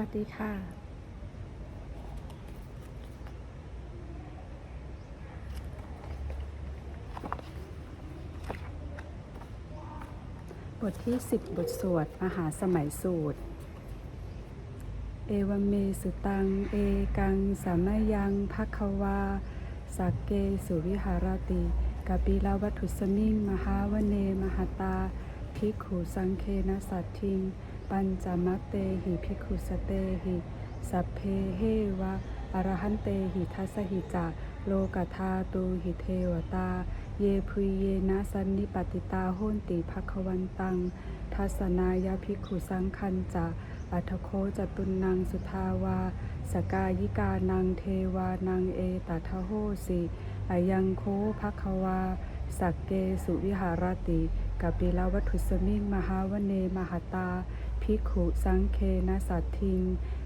วัสดีค่ะ บทที่ 10 บทสวดมหาสมัยสูตร เอวเมสุตัง เอกังสามยังภควาสักเกสุวิหารติกปิลาวัตุสมิง มหาวเน มหตา ภิกขุสังเคนะสัตทิง ปัญจมัตเตหิภิกขุสเตหิ สัพเพเฮวะอรหันเตหิทัสหิจะโลกธาตูหิเทวตา เยพุยเยนะสันนิปติตาโหนติภควันตัง ทัสนายาภิกขุสังคันจะอัทโคจตุนนางสุทาวา สกายิกานังเทวานังเอตัทโหสิอายังโคภควา สักเกสุวิหารติ กปิลวัตถุสมิงมหาวเนมหตาภิกขุสังเคนะสัตทิง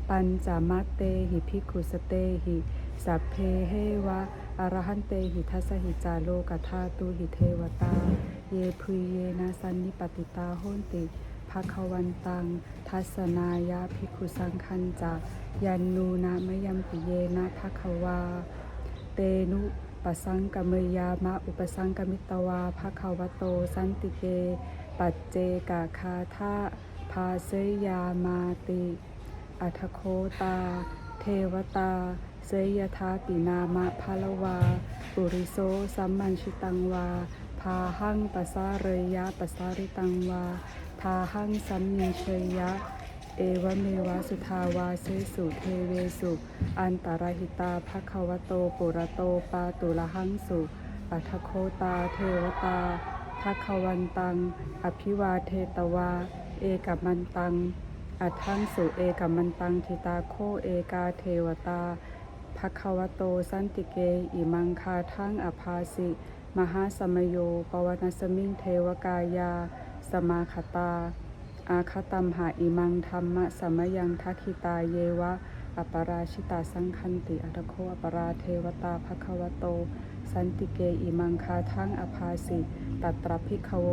ปัญจมัตเตหิภิกขุสเตหิสัพเพเฮวะอรหันเตหิทัสหิจาโลกธาตุหิเทวตา เยพุเยนะสันนิปติตาโหนติภควันตัง ทัสนายาภิกขุสังคันจะยันนูนะมยัมปิเยนะภควา เตนุ ปสังกเมยามะอุปสังกมิตวาภะคะวโต สันติเก ปัจเจกาคาทาภาเสยามาติ อัทโคตา เทวตา เสยทาปินามะพาลวา ปุริโสสัมมันชิตังวา พาหังปัสสาเรยะปัสสาริตังวาพาหังสัมมิเชยยะ เอวเมวะสุทาวาเสสุเทเวสุ อันตรหิตาภควโตปุระโตปาตุละหังสุอัทโคตาเทวตาภควันตัง อภิวาเทตวา เอกมันตัง อัทังสุเอกมันตังทิตาโคเอกาเทวตาภควโตสันติเก อิมังคาทังอภาสิ มหาสมโยปวนสมิงเทวกายา สมาคตา อาคตัมหาอิมังธรรมะสมยังทักขิตาเยวะ อปราชิตาสังคันติอัตโคอปราเทวตาภควโต สันติเกอิมังคาทั้งอภาสิตัตรพิกขโว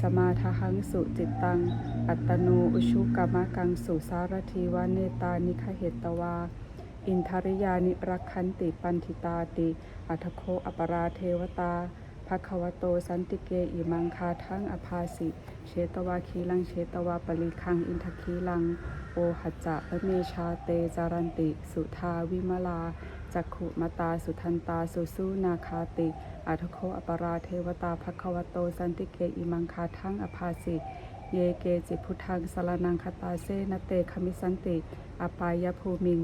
สมาทหังสุจิตตัง อัตโนอุชุกามะกังสุสารทีวาเนตานิคเหตตวา อินทริยานิรักขันติปันทิตาติ อัทโคอปราเทวตา ภควโตสันติเกอิมังคาทั้งอภาสิเชตวาคีลังเชตวาปริคังอินทคีลังโอหัจจะพระเมชาเตจารันติ สุทาวิมลาจักขุมตาสุทันตาสุสุนาคาติอัทโคอปราเทวตาภควโตสันติเกอิมังคาทั้งอภาสิเยเกจิพุทธังสารนังคตาเซนเตคมิสันติ อปายภูมิง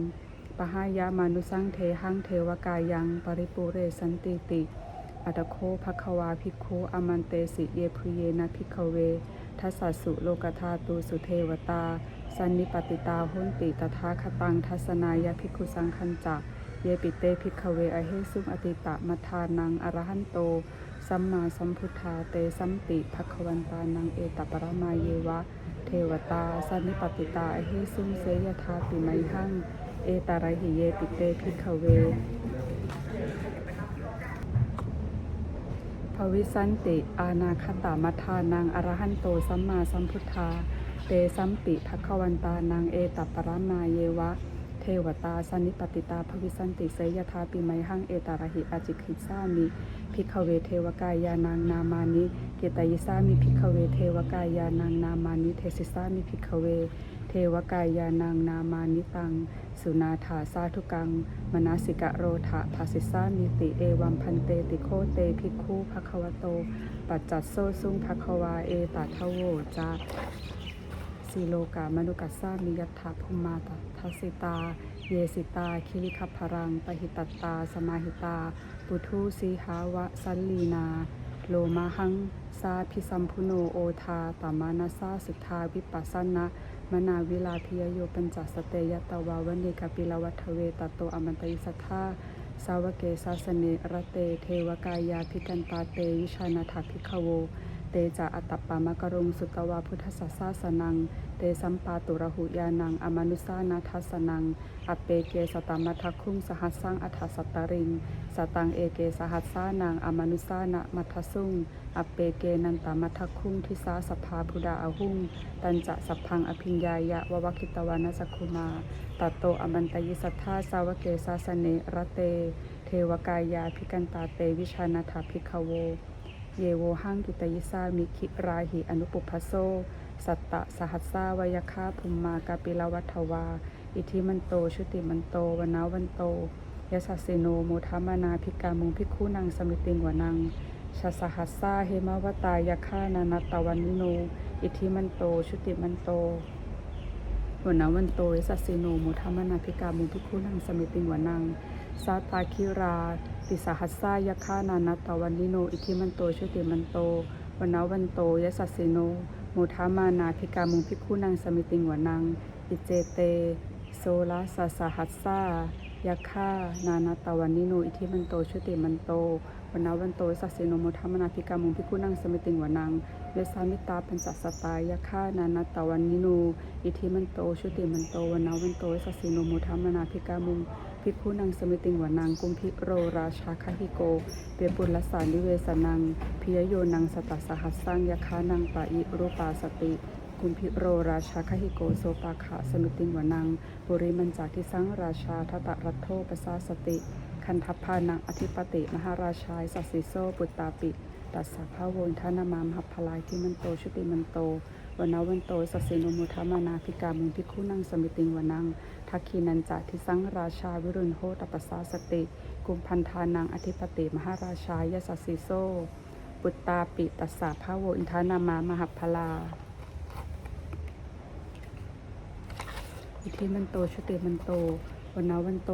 ปหายามานุสังเทหังเทวกายัง ปริปุเรสันติติ อัตโคภควาภิกขุอมันเตสิเยพุเยนะภิกขเว ทัสสสุโลกธาตูสุเทวตา สันนิปติตาหุนติตถาคตังทัสนายภิกขุสังคันจะเยปิเตภิกขเวอเหสุอติตะมัทานังอรหันโต สัมมาสัมพุทธาเตสัมติภควันตานังเอตปรมาเยวะ เทวตา สันนิปติตาอเหสุเสยธาปิไมหังเอตาระหิเยปิเตภิกขเว ภวิสันติ อานาคตามัทานังอรหันโตสัมมาสัมพุทธา เตสัมปิภควันตานังเอตัปปรมาเยวะ เทวตาสันนิปติตาภวิสันติเสยธาปิไมหังเอตาระหิอาจิคิสามิพิกขเวเทวกายานางนามานิเกตยิสามิพิกขเวเทวกายานางนามานิเทสิสามิพิกขเว วกายานางนามานิตัง สุนาถาสาธุกัง มนาสิกะโรธะภาสิสามิติเอวัมพันเตติโคเตภิกขุภควโต ปัจจัตโซซุงภควาเอตัทโวจาสีโลกามนุกัสสามิยัตถาภูมาตทัสิตา เยสิตา คิริคัพรัง ปหิตตา สมาหิตา ปุทุสีหาวะสัลลีนา โลมาหังสาพิสัมพุโนโอทาตามานาสาสุทาวิปัสสนะ มนาวิลาพิยโยปัญจสเตยตวาวนิกาปิลวัฏเวตโตอมันตยิสัทธาสาวเกสาสเนระเต เทวกายาพิกันตาเตวิชานาถาพิขโว ตจะอัตตปามะกรุงสุตวาพุทธสัสสาสนัง เตสัมปาตุระหุยานัง อมนุสานาทัสนังอเปเกสตามัทคุงสหัสสังอัฏสัตตริง สตังเอเกสหัสสานัง อมนุสานะมัทสุงอเปเกนันตามัทคุงทิสาสภาพุดาอหุงตันจะสัพพังอภิญญายะววคิตวานาสกคุมา ตัตโตอมันตยิสัทธาสาวเกสาสเนระเต เทวกายาภิกันตาเตวิชานาถาภิกโว เยโวหังกิตยิสามิคิราหิอนุปุพพโซ สัตตะสหัสสาวยคาภุมมากาปิลวัฏวา อิทิมันโตชุติมันโตวนาวันโตยสัสสิโนโมทามานาภิกามุงภิกขุนังสมิติงวนังชาสหัสสาเฮมาวตายคานานัตตวันนิโน อิทิมันโต ชุติมันโตวนาวันโตยสัสสิโนโมทามานาภิกามุงภิกขุนังสมิติงวนัง สาตาคิรา ติสหัสสายคานานัตตวันนิโน อิทิมันโตชุติมันโตวนาวันโตยสัสสิโนโมทามานาภิกามุงภิกุนังสมิติงวนัง อิเจเต โซลาสสหัสสายาคานานาตวันนิโน อิทิมันโตชุติมันโตวนาวันโตยสัสสิโนโมทามานาภิกามุงภิกุนังสมิติงวนังเวสามิตาเปัญจสตายาคานานาตวันนิโน อิทิมันโตชุติมันโตวนาวันโตยสัสสิโนโมทามานาภิกามุง ภิกขุนังสมิติงวนังกุมพิโรราชาคหิโก เปปุลสานิเวสนังพิยโยนังสตัสหัสสังยาคานังปะอิรูปาสติกุมพิโรราชาคหิโกโซปาขะสมิติงวนังปุริมันจาทิสังราชาทตะรัตโทปสาสติ คันทัพพานังอธิปติมหาราชายสัสสิโซปุตตาปิตัสสะพะวนทานามามหัพพลายที่มันโตชุติมันโต วนาวันโตสัสสิโนมุทามานาภิกามุงภิกขุนังสมิติงวนังทักขีนันจะทิสังราชาวิรุณโหตปัสสาสติกุมพันธานังอธิปติมหาราชายสัสสิโซ ปุตตาปิตัสสะพะโวอินทานามามหัพลาอิทิมันโตชุติมันโตวันนาวันโต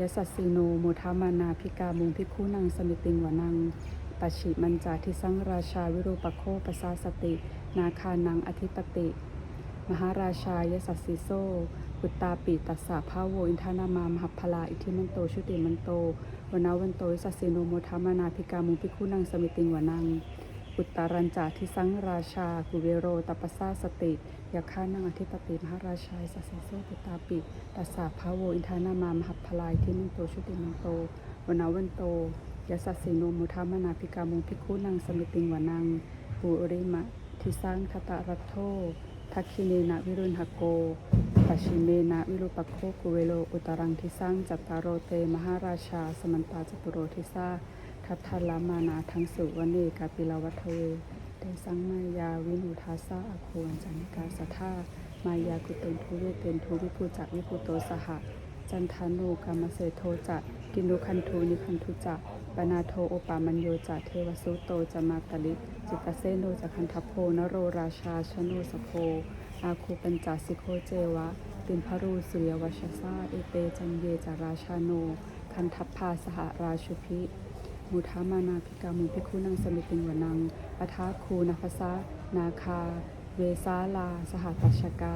ยสัสสีโนโมทามานาภิกามุงภิกขุนังสมิติงวนัง ปชิมันจาทิสังราชาวิรูปโคปสาสติ นาคานังอธิปติ มหาราชายสัสสิโซปุตตาปิตัสสะภาโวอินทานามามหัพพลาอิทิมันโตชุติมันโตวนาวันโตยสัสสิโนโมทามานาภิกามุภิกขุนังสมิติงวนัง อุตตารัญจาทิสังราชากุเวโรตัปปสาสติยาคานังอธิปติมหาราชายสัสสิโซปุตตาปิตัสสะภาโวอินทานามามหัพพลายที่มันโตชุติมันโตวนาวันโต ยสัสสิโนมุทามนาภิกามุงภิกขุนังสมิติงวนังปูริมะทิสังคตะรัตโททักขิเนนะวิรุณหโกปัชิเมนะวิรุปโคกุเวโลอุตรังทิสังจัตตารโรเตมหาราชาสมันตาจตุโรทิสาทัตทาลามานาทั้งสุวเนกาปิลาวัทเวเตสังมายาวินุทาสาอโควรจันิกาสัทธามายากุเตนทุเวเตนทุวิภูจักวิภูโตสหะจันทานุกามเสโทจะกินุคันทูนิคันทุจะ ปนาโทโอปามัญโยจะเทวสุโตจะมาตลิจิตเสโนจะคันทโพนโรราชาชโนสโพอาคูปัญจสิโคเจวะ ตินพรูสุริยวชซาเอเตจันเยจาราชาโน คันทัพพาสหราชุพิมุทามานาภิกามุภิกขุนังสมิติงวนังปทาคูนัพสะนาคา เวสาลา สหตัชกา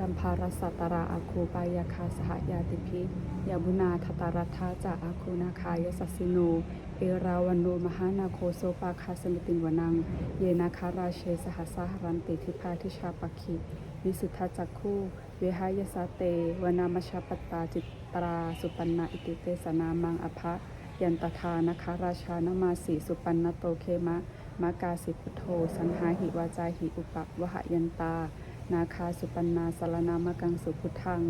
กัมภารสัตตราอาคูปายาคาสหยาติพิยาบุนาทตารัทธาจะอาคูนาคายสัสสิโน เอราวันโนมหานาโคโซปาคาสมิติงวนัง เยนาคาราเชสหัสหรันติทิพาทิชาปคิวิสุทธาจักคู่เวหายสาเตวนามชาปตาจิตตราสุปันนาอิติเตสนามังอภะยันตทานะคะราชานมาสีสุปันนโตเคมะมากาสิพุโธสันหาหิวาจาหิอุปะวหยันตา นาคาสุปันนาสารนามกังสุพุทธัง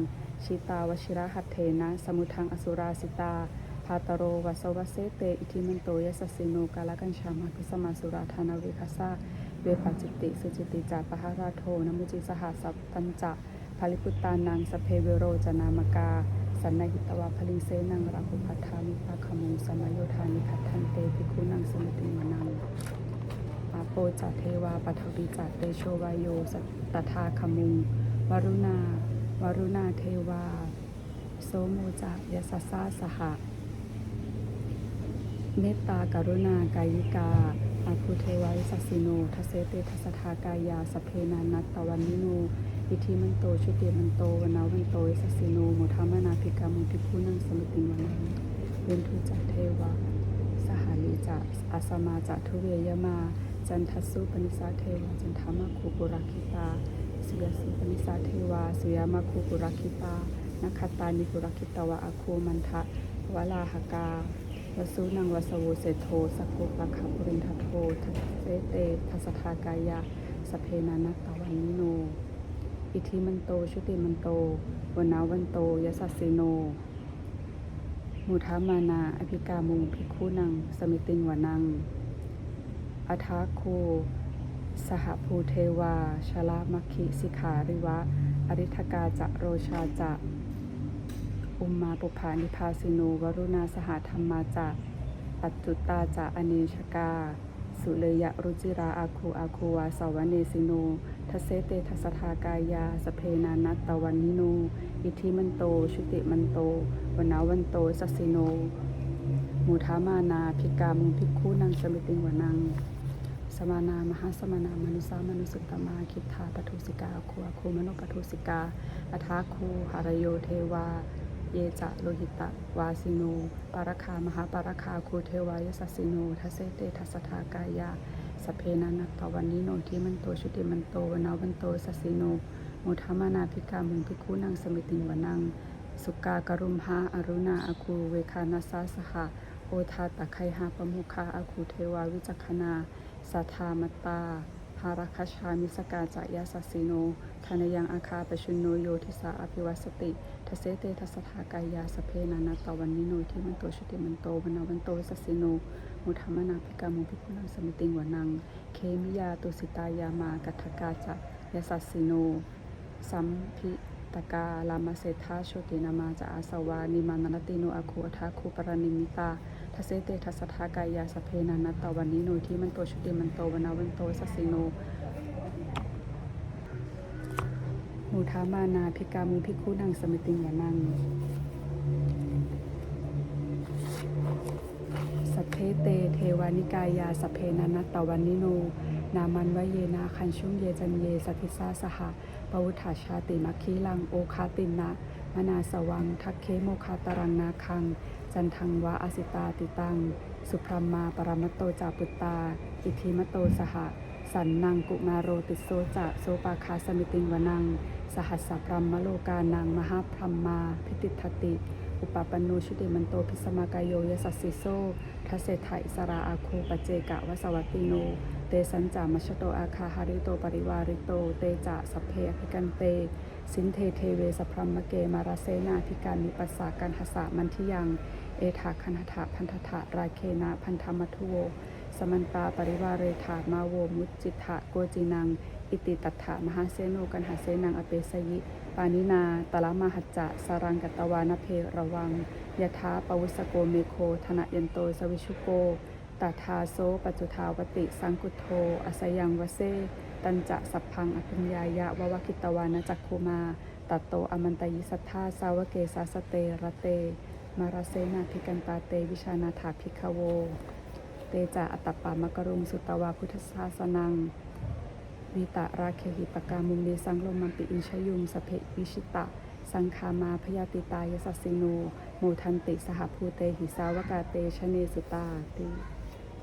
ชิตาวชิระหัตเถนะ สมุทังอสุราสิตาพาตโรวัสวเสเต อิทิมันโตยสสสิโนกาลกัญชามาคุสมาสุราธานาเวคาสาเวปัจจิติสุจิติจาปหาราโทนมุจิสหสัพตัญจะภาลิพุตตานังสเพเวโรจนามกา สันนหิตวาพลิงเสนังราภุพัทธามิภาคมุงสมโยธานิคัทันเตภิกขุนังสมติมนัง โปจัตเทวาปัทวิจัตเตโชวายโยสัตตทาคมุงวรุณาวรุณาเทวา โสโมจัยสัสสาสหะ เมตตากรุณากายิกาอาคุเทวายิสัสสิโนทัเสเตทัสสทากายาสเพนานัตตวันนิโนอิทิมันโตชุติมันโตวนาวันโตสัสสิโนโมทามานาภิกามุทิพุนังสมิติวันังเวนทุจักเทวะสหาลีจะอาสมาจะทุเวยมา จันทสุปนิสาเทวะจันทามาคูปุราคิตาสุยสีปนิสาเทวาสุยามาคูปุรักิตานักขตานิปุรักิตวะอาคูมันทะวลาหกาวสุนังวสโวเสโทสกกุปะคะปุรินทโททัเสเตทัสทากายะสเพนานัตตวันนิโน อิทิมันโตชุติมันโตวนาวันโตยสัสสิโนมุทามานาอภิกามุงภิกขุนัง สมิติงวนัง อัทาโคสหภูเทวา ชลามัคคิสิขาริวะ อริทกาจะโรชาจะ อุมมาปุภานิพาสิโนวรุณาสหธรรมาจะปัจจุตาจะอเนชกา สุเลยะรุจิราอาคูอาคูวาสาวเนสิโนทเสเตทัสทากายา สเพนานัตตวันนิโน อิทิมันโต ชุติมันโตวนาวันโตสัสิโนมูทามานาภิกามุงภิกขุนังสมิติงวนัง สมานามหาสมานามนุสามนุสุตตมาคิทาปทุสิกาคูอาคูมโนปทุสิกาอัทาคูหารโยเทวา เยจะโลหิตะวาสิโนปารคามหาปารคาคูเทวายสัสสิโนทัสเสเตทัสทากายาสเพนันตวันนิโนทิมันโตชุติมันโตวนาวันโตสัสสิโนโมทามานาภิกามุงภิกขุนังสมิติงวนัง สุกากรุมหาอรุณาอาคูเวคานาสาสหะโอทาตะไคหาปมุคาอาคูเทวาวิจักขณา สัทธามตาภารัคชามิสกาจายาสัสิโนทานยังอาคาปชุนโนโยทิสาอภิวัสติทเสเตทัสสทากายาสเพนานาตวันนิโนทิมันโตชุติมันโตวนาวันโตสัสิโน มุธรรมนาภิกามุภิกุนังสมิติงวนัง เคมิยาตุสิตายามากัทกาจะยาสัสิโน สัมพิตกาลามาเศธาโชตินามาจะอาสวานิมานนติโนอาคูทาคูปรณิมิตา เสเตทัสทากายาสเพนานัตตวันนิโนทิมันโตชุติมันโตวนาวันโตสัสสิโนมูทามานาภิกามุภิกขุนังสมิติงวนังสัพเพเตเทวานิกายาสพเพนานัตตวันนิโน นามันวเยนาคันชุ่มเยจันเยสติสาสหะปวุฒาชาติมัคคีลังโอคาตินะ มนาสวัง ทักเคโมคาตรังนาคัง จันทังวะอสิตาติตัง สุพรมมาปรมัตโตจาปุตตา อิทิมโตสหะสันนังกุมาโรติโซจะโซปาคาสมิติงวนัง สหัสสะพรหมโลกานังมหาพรมมาพิติทติ อุปปันโนชุติมันโตพิสมากายโยยสัสสิโซทัสเศไถสราอาคูปเจกะวสวัตติโน เตสันจามชโตอาคาหาริโตปริวาริโต เตจะสัพเพอภิกันเต สินเทเทเวสพรหมเกมาราเซนาภิการนิปัสสากันหสะมันทิยัง เอถาคันหถะพันธถะราเคนะพันธมัทุโว สมันตาปริวาเรถามาโวมุจจิตะโกจินัง อิติตัฏฐะมหาเสโนกันหาเสนังอเปสยิ ปานินาตละมหัจจะสารังกัตวานเพระวังยะถาปวุสโกเมโคธนะยันโตสวิชุโกตถาโซปัจจุทาวติสังกุโทอสยังวเซ ตันจะสัพพังอภิญญายะววคิตวานจักคุมาตัตโตอมันตยิสัทธาสาวเกสาสเตระเต มาราเซนาภิกันตาเตวิชานาถาภิกขโว เตจะอัตตปามกรุงสุตวาพุทธศาสนังวิตะราเคหิปกามุงเนสังลมันปิอินชยุงสเพวิชิตะ สังคามาพยาติตายสัสสิโนโมทันติสหภูเตหิสาวกาเตชเนสุตาติ